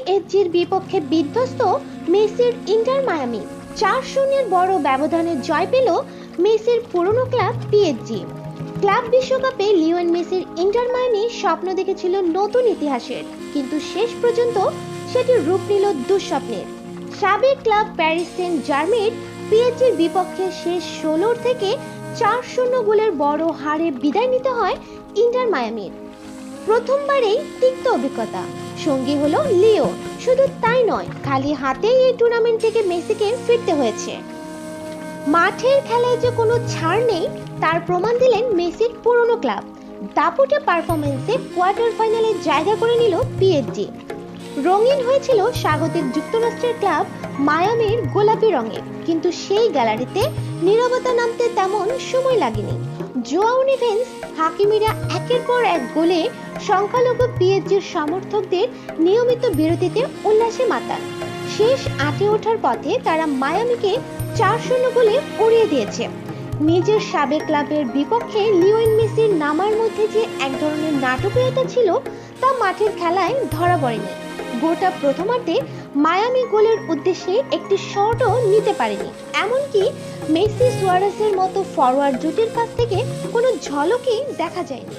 পিএসজির বিপক্ষে বিধ্বস্ত মেসির ইন্টার মায়ামি চার শূন্যের বড় ব্যবধানে জয় পেল মেসির পুরনো ক্লাব পিএসজি ক্লাব বিশ্বকাপে লিওয়েন মেসির ইন্টার মায়ামি স্বপ্ন দেখেছিল নতুন ইতিহাসের, কিন্তু শেষ পর্যন্ত সেটি রূপ নিল দুঃস্বপ্নের। সাবেক ক্লাব প্যারিস সেন্ট জার্মের পিএসজির বিপক্ষে শেষ ষোলোর থেকে চার শূন্য গোলের বড় হারে বিদায় নিতে হয় ইন্টার মায়ামির। প্রথমবারেই তিক্ত অভিজ্ঞতা। সঙ্গী হলো লিও। শুধু তাই নয়, খালি হাতেই এই টুর্নামেন্ট থেকে মেসিকে ফিরতে হয়েছে। মাঠের খেলায় যে কোনো ছাড় নেই, তার প্রমাণ দিলেন মেসির পুরনো ক্লাব। দাপুটে পারফরমেন্সে কোয়ার্টার ফাইনালে জায়গা করে নিল পিএসজি রঙিন হয়েছিল স্বাগতিক যুক্তরাষ্ট্রের ক্লাব মায়ামির গোলাপি রঙে, কিন্তু সেই গ্যালারিতে নীরবতা নামতে তেমন সময় লাগেনি। জোয়াও নিভেন্স হাকিমিরা একের পর এক গোলে সংখ্যালঘু পিএসজির সমর্থকদের নিয়মিত বিরতিতে উল্লাসে মাতান শেষ আটে ওঠার পথে তারা মায়ামিকে চার শূন্য গোলে উড়িয়ে দিয়েছে। নিজের সাবেক ক্লাবের বিপক্ষে লিওয়েন মেসির নামার মধ্যে যে এক ধরনের নাটকীয়তা ছিল তা মাঠের খেলায় ধরা পড়েনি। গোটা প্রথমার্ধে মায়ামি গোলের উদ্দেশ্যে একটি শটও নিতে পারেনি। এমনকি মেসি সুয়ারেসের মতো ফরওয়ার্ড জুটির কাছ থেকে কোনো ঝলকই দেখা যায়নি।